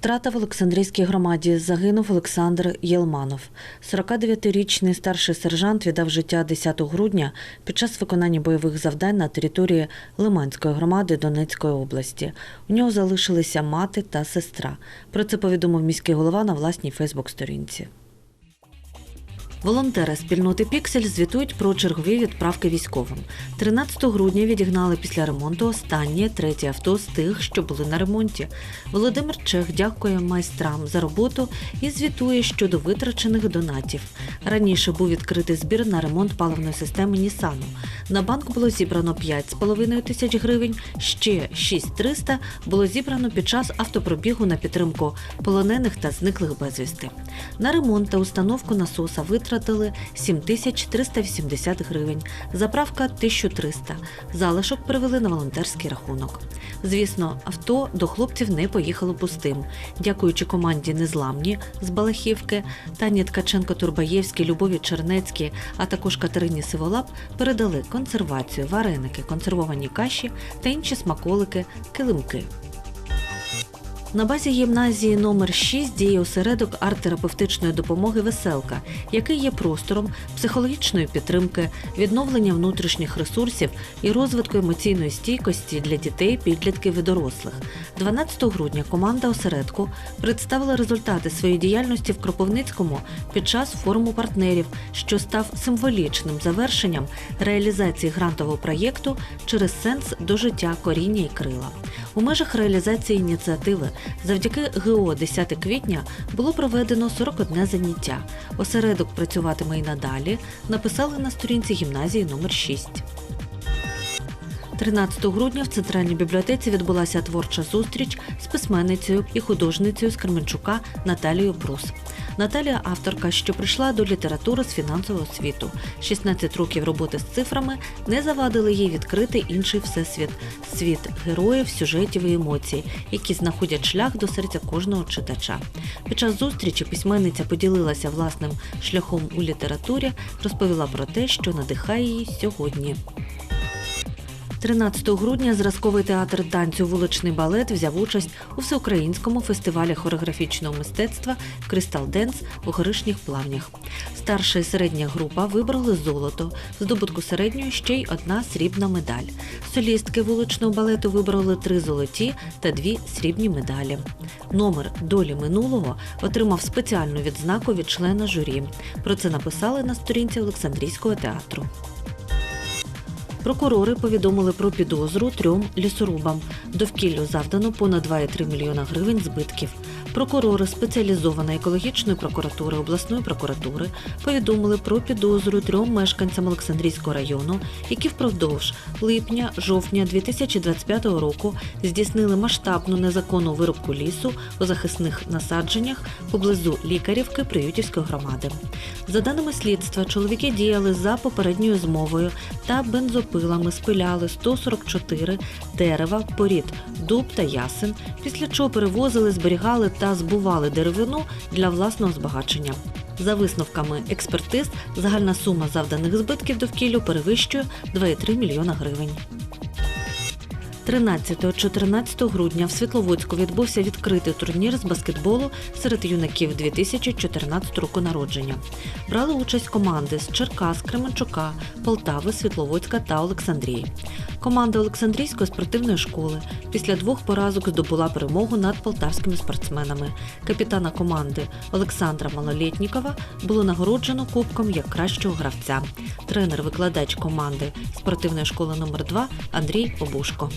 Втрата в Олександрійській громаді загинув Олександр Єлманов. 49-річний старший сержант віддав життя 10 грудня під час виконання бойових завдань на території Лиманської громади Донецької області. У нього залишилися мати та сестра. Про це повідомив міський голова на власній Фейсбук-сторінці. Волонтери спільноти Піксель звітують про чергові відправки військовим. 13 грудня відігнали після ремонту останнє третє авто з тих, що були на ремонті. Володимир Чех дякує майстрам за роботу і звітує щодо витрачених донатів. Раніше був відкритий збір на ремонт паливної системи Нісану. На банк було зібрано 5,5 тисяч гривень, ще 6300 було зібрано під час автопробігу на підтримку полонених та зниклих безвісти. На ремонт та установку насоса витратили 7380 гривень, заправка 1300. Залишок перевели на волонтерський рахунок. Звісно, авто до хлопців не поїхало пустим. Дякуючи команді Незламні з Балахівки, Тані Ткаченко-Турбаєвській, Любові Чернецькій, а також Катерині Сиволап передали консервацію, вареники, консервовані каші та інші смаколики, килимки. На базі гімназії номер 6 діє осередок арт-терапевтичної допомоги Веселка, який є простором психологічної підтримки, відновлення внутрішніх ресурсів і розвитку емоційної стійкості для дітей, підлітків і дорослих. 12 грудня команда осередку представила результати своєї діяльності в Кропивницькому під час форуму партнерів, що став символічним завершенням реалізації грантового проєкту через сенс до життя коріння і крила. У межах реалізації ініціативи завдяки ГО 10 квітня було проведено 41 заняття. Осередок працюватиме і надалі. Написали на сторінці гімназії номер 6. 13 грудня в центральній бібліотеці відбулася творча зустріч з письменницею і художницею з Кременчука Наталією Прус. Наталія авторка, що прийшла до літератури з фінансового світу. 16 років роботи з цифрами не завадили їй відкрити інший всесвіт світ героїв, сюжетів і емоцій, які знаходять шлях до серця кожного читача. Під час зустрічі письменниця поділилася власним шляхом у літературі, розповіла про те, що надихає її сьогодні. 13 грудня зразковий театр танцю Вуличний балет взяв участь у всеукраїнському фестивалі хореографічного мистецтва Кристал Денс у горишніх плавнях. Старша і середня група вибрали золото, здобутку середньої ще й одна срібна медаль. Солістки вуличного балету вибрали три золоті та дві срібні медалі. Номер долі минулого отримав спеціальну відзнаку від члена журі. Про це написали на сторінці Олександрійського театру. Прокурори повідомили про підозру трьом лісорубам. Довкіллю завдано понад 2,3 мільйона гривень збитків. Прокурори спеціалізованої екологічної прокуратури обласної прокуратури повідомили про підозру трьом мешканцям Олександрійського району, які впродовж липня-жовтня 2025 року здійснили масштабну незаконну вирубку лісу у захисних насадженнях поблизу лікарівки Приютівської громади. За даними слідства, чоловіки діяли за попередньою змовою та бензопилами спиляли 144 дерева, порід дуб та ясен, після чого перевозили, зберігали та збували деревину для власного збагачення. За висновками експертиз, загальна сума завданих збитків довкіллю перевищує 2,3 мільйона гривень. 13-14 грудня в Світловодську відбувся відкритий турнір з баскетболу серед юнаків 2014 року народження. Брали участь команди з Черкас, Кременчука, Полтави, Світловодська та Олександрії. Команда Олександрійської спортивної школи після двох поразок здобула перемогу над полтавськими спортсменами. Капітана команди Олександра Малолєтнікова було нагороджено кубком як кращого гравця. Тренер-викладач команди спортивної школи номер 2 Андрій Обушко.